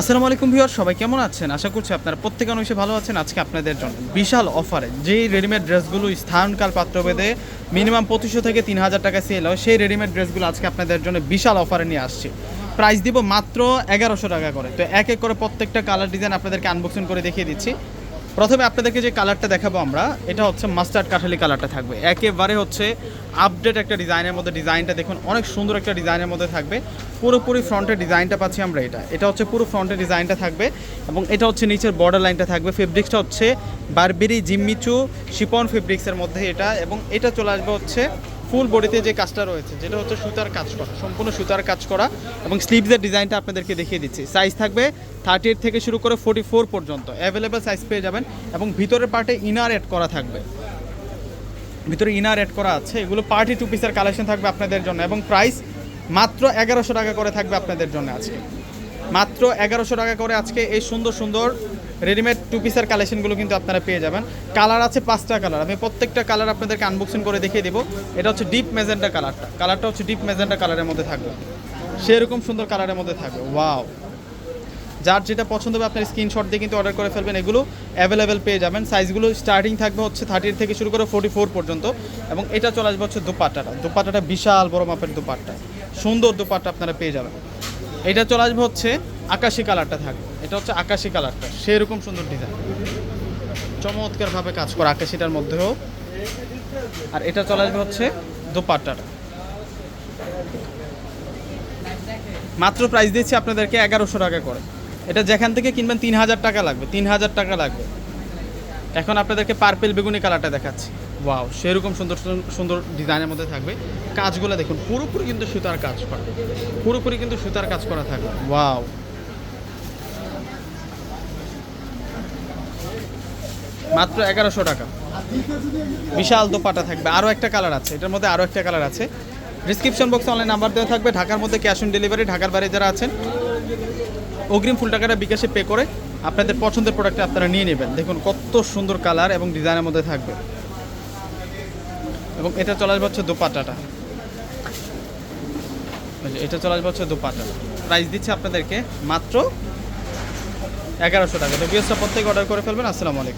আসসালামু আলাইকুম ভিউয়ার, সবাই কেমন আছেন? আশা করছি আপনারা প্রত্যেক অংশে ভালো আছেন। আজকে আপনাদের জন্য বিশাল অফারে যেই রেডিমেড ড্রেসগুলো স্থানকাল পাত্রভেদে মিনিমাম পঁচিশশো থেকে তিন হাজার টাকা সেল হয়, সেই রেডিমেড ড্রেসগুলো আজকে আপনাদের জন্য বিশাল অফারে নিয়ে আসছে। প্রাইস দিব মাত্র এগারোশো টাকা করে। তো এক এক করে প্রত্যেকটা কালার ডিজাইন আপনাদেরকে আনবক্সিং করে দেখিয়ে দিচ্ছি। প্রথমে আপনাদেরকে যে কালারটা দেখাবো আমরা, এটা হচ্ছে মাস্টার্ড কাঠালি কালারটা থাকবে। একেবারে হচ্ছে আপডেট একটা ডিজাইনের মধ্যে, ডিজাইনটা দেখুন, অনেক সুন্দর একটা ডিজাইনের মধ্যে থাকবে। পুরোপুরি ফ্রন্টের ডিজাইনটা পাচ্ছি আমরা এটা। এটা হচ্ছে পুরো ফ্রন্টের ডিজাইনটা থাকবে এবং এটা হচ্ছে নিচের বর্ডার লাইনটা থাকবে। ফেব্রিক্সটা হচ্ছে বারবেরি জিম্মিচু শিপন ফেব্রিক্সের মধ্যে এটা এবং এটা চলে আসবে হচ্ছে ফুল বডিতে যে কাজটা রয়েছে, যেটা হচ্ছে সুতার কাজ করা, সম্পূর্ণ সুতার কাজ করা এবং স্লিভসের ডিজাইনটা আপনাদেরকে দেখিয়ে দিচ্ছি। সাইজ থাকবে থার্টি থেকে শুরু করে ফোর্টি ফোর পর্যন্ত। অ্যাভেলেবেল সাইজ পেয়ে যাবেন এবং ভিতরের পার্টে ইনার অ্যাড করা থাকবে। ভিতরে ইনার অ্যাড করা আছে, এগুলো পার্টি টু পিসের কালেকশন থাকবে আপনাদের জন্য এবং প্রাইস মাত্র এগারোশো টাকা করে থাকবে আপনাদের জন্য আজকে। মাত্র এগারোশো টাকা করে আজকে এই সুন্দর সুন্দর রেডিমেড টু পিসের কালেকশনগুলো কিন্তু আপনারা পেয়ে যাবেন। কালার আছে পাঁচটা কালার আমি প্রত্যেকটা কালার আপনাদেরকে আনবক্সিং করে দেখিয়ে দেবো। এটা হচ্ছে ডিপ মেজেন্টা কালারটা কালারটা হচ্ছে ডিপ মেজেন্টা কালারের মধ্যে থাকবে। সেরকম সুন্দর কালারের মধ্যে থাকবে। ওয়াও যার যেটা পছন্দ হবে আপনার স্ক্রিনশট দিয়ে কিন্তু অর্ডার করে ফেলবেন। এগুলো অ্যাভেলেবেল পেয়ে যাবেন। সাইজগুলো স্টার্টিং থাকবে হচ্ছে থার্টি থেকে শুরু করে ফোর্টি ফোর পর্যন্ত। এবং এটা চলে আসবে হচ্ছে দুপাট্টাটা। দুপাট্টাটা বিশাল বড় মাপের দুপাট্টা। সুন্দর দুপাট্টা আপনারা পেয়ে যাবেন। এটা চলে আসবে হচ্ছে আকাশি কালারটা থাকবে। এটা হচ্ছে আকাশি কালারটা, সেরকম সুন্দর ডিজাইন চমৎকারভাবে কাজ করা আকাশিটার মধ্যেও। আর এটা চলে আসবে হচ্ছে দোপাট্টাটা। মাত্র প্রাইস দিচ্ছি আপনাদেরকে এগারোশো টাকা করে। এটা যেখান থেকে কিনবেন তিন হাজার টাকা লাগবে, তিন হাজার টাকা লাগবে। এখন আপনাদেরকে পার্পেল বেগুনি কালারটা দেখাচ্ছি। ওয়াও সেরকম সুন্দর, সুন্দর- ডিজাইনের মধ্যে থাকবে। কাজগুলো দেখুন, পুরোপুরি কিন্তু সুতার কাজ করা। পুরোপুরি কিন্তু সুতার কাজ করা থাকবে। ওয়াও মাত্র এগারোশো টাকা। বিশাল দোপাটা থাকবে। আরও একটা কালার আছে। এটার মধ্যে আরও একটা কালার আছে। ডিসক্রিপশন বক্সে অনলাইন নাম্বার দেওয়া থাকবে। ঢাকার মধ্যে ক্যাশ অন ডেলিভারি ঢাকার বাইরে যারা আছেন, অগ্রিম ফুল টাকাটা বিকাশে পে করে আপনাদের পছন্দের প্রোডাক্টটা আপনারা নিয়ে নেবেন। দেখুন কত সুন্দর কালার এবং ডিজাইনের মধ্যে থাকবে। এবং এটা চলে আসবে হচ্ছে দোপাটাটা এটা চলে আসবে হচ্ছে দোপাট্টাটা প্রাইস দিচ্ছে আপনাদেরকে মাত্র এগারোশো টাকা। তো বিএসটা প্রত্যেকে অর্ডার করে ফেলবেন। আসসালামু আলাইকুম।